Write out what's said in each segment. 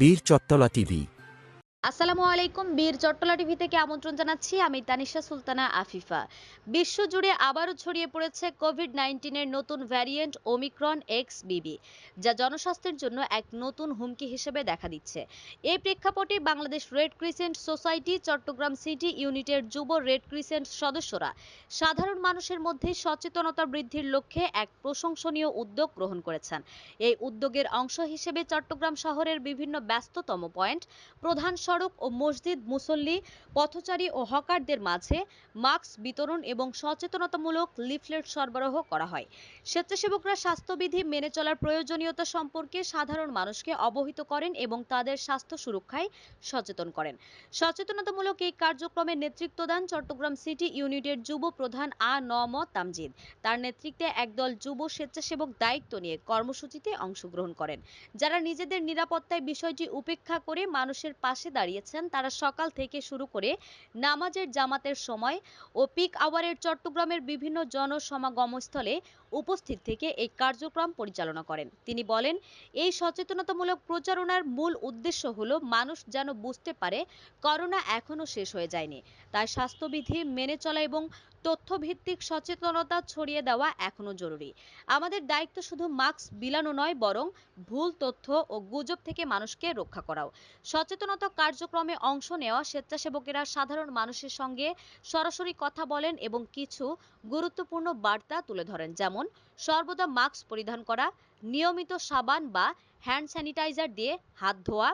বীর চত্তলা টিভি। আসসালামু আলাইকুম, বীর চট্টলা টিভি থেকে আমন্ত্রণ জানাচ্ছি। আমি তানিশা সুলতানা আফিফা। বিশ্বজুড়ে আবারও ছড়িয়ে পড়েছে কোভিড নাইন্টিনের নতুন ভ্যারিয়েন্ট ওমিক্রন এক্স বিবি যা জনস্বাস্থ্যের জন্য এক নতুন হুমকি হিসেবে দেখা দিচ্ছে। এই প্রেক্ষাপটে Bangladesh Red Crescent Society Chattogram City ইউনিটের যুব রেড ক্রিসেন্ট সদস্যরা সাধারণ মানুষের মধ্যে সচেতনতা বৃদ্ধির লক্ষ্যে এক প্রশংসনীয় উদ্যোগ গ্রহণ করেছেন। এই উদ্যোগের অংশ হিসেবে চট্টগ্রাম শহরের বিভিন্ন ব্যস্ততম পয়েন্ট, প্রধান সড়ক ও মসজিদ মুসল্লি, পথচারী ও হকারদের মাঝে মাস্ক বিতরণ এবং সচেতনতামূলক লিফলেট সরবরাহ করা হয়। স্বেচ্ছাসেবকরা স্বাস্থ্যবিধি মেনে চলার প্রয়োজনীয়তা সম্পর্কে সাধারণ মানুষকে অবহিত করেন এবং তাদের স্বাস্থ্য সুরক্ষায় সচেতন করেন। সচেতনতামূলক এই কার্যক্রমে নেতৃত্ব দেন চট্টগ্রাম সিটি ইউনিটের যুব প্রধান আ নম তামজিদ। তার নেতৃত্বে একদল যুব স্বেচ্ছাসেবক দায়িত্ব নিয়ে কর্মসূচিতে অংশগ্রহণ করেন, যারা নিজেদের নিরাপত্তায় বিষয়টি উপেক্ষা করে মানুষের পাশে দাঁড়িয়েছেন। তারা সকাল থেকে শুরু করে নামাজের জামাতের সময় ও পিক আওয়ারের চট্টগ্রামের বিভিন্ন জনসমাগমস্থলে উপস্থিত থেকে এই কার্যক্রম পরিচালনা করেন। তিনি বলেন, এই সচেতনতামূলক প্রচারণার মূল উদ্দেশ্য হলো মানুষ যেন বুঝতে পারে, করোনা এখনও শেষ হয়ে যায়নি। তাই স্বাস্থ্যবিধি মেনে চলা এবং তথ্যভিত্তিক সচেতনতা ছড়িয়ে দেওয়া এখনও জরুরি। আমাদের দায়িত্ব শুধু মাস্ক বিলানো নয়, বরং ভুল তথ্য ও গুজব থেকে মানুষকে রক্ষা করাও। সচেতনতা কার্যক্রমে অংশ নেওয়া স্বেচ্ছাসেবকেরা সাধারণ মানুষের সঙ্গে সরাসরি কথা বলেন এবং কিছু গুরুত্বপূর্ণ বার্তা তুলে ধরেন, যেমন সর্বদা মাস্ক পরিধান করা, নিয়মিত সাবান বা হ্যান্ড স্যানিটাইজার দিয়ে হাত ধোয়া,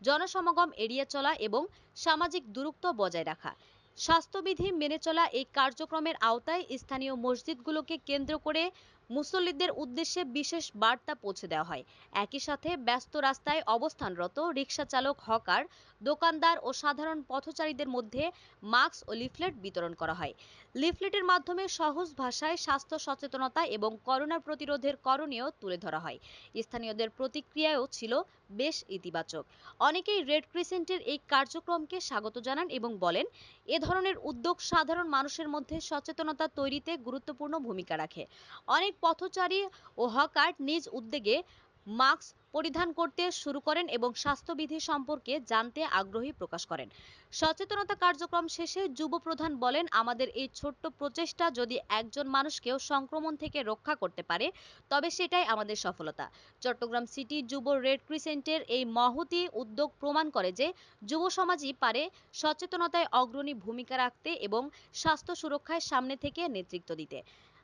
জনসমাগম এড়িয়ে চলা এবং সামাজিক দূরত্ব বজায় রাখা। স্বাস্থ্যবিধি মেনে চলা এই কার্যক্রমের আওতায় স্থানীয় মসজিদগুলোকে কেন্দ্র করে মুসল্লিদের উদ্দেশ্যে বিশেষ বার্তা পৌঁছে দেওয়া হয়। একই সাথে ব্যস্ত রাস্তায় অবস্থানরত রিক্সা চালক হকার, দোকানদার ও সাধারণ পথচারীদের মধ্যে মাস্ক ও লিফলেট বিতরণ করা হয়। লিফলেটের মাধ্যমে সহজ ভাষায় স্বাস্থ্য সচেতনতা এবং করোনা প্রতিরোধের করণীয় তুলে ধরা হয়। স্থানীয়দের প্রতিক্রিয়াও ছিল বেশ ইতিবাচক। অনেকেই রেড ক্রিসেন্টের এই কার্যক্রমকে স্বাগত জানান এবং বলেন, এ ধরনের উদ্যোগ সাধারণ মানুষের মধ্যে সচেতনতা তৈরিতে গুরুত্বপূর্ণ ভূমিকা রাখে। অনেক পথচারী ও হকার নিজ উদ্যোগে মাস্ক পরিধান করতে শুরু করেন এবং স্বাস্থ্যবিধি সম্পর্কে জানতে আগ্রহী প্রকাশ করেন। সচেতনতা কার্যক্রম শেষে যুব প্রধান বলেন, আমাদের এই ছোট্ট প্রচেষ্টা যদি একজন মানুষকেও সংক্রমণ থেকে রক্ষা করতে পারে, তবে সেটাই আমাদের সফলতা। চট্টগ্রাম সিটি যুব রেড ক্রিসেন্টের এই মহতি উদ্যোগ প্রমাণ করে যে, যুব সমাজই পারে সচেতনতায় অগ্রণী ভূমিকা রাখতে এবং স্বাস্থ্য সুরক্ষায় সামনে থেকে নেতৃত্ব দিতে।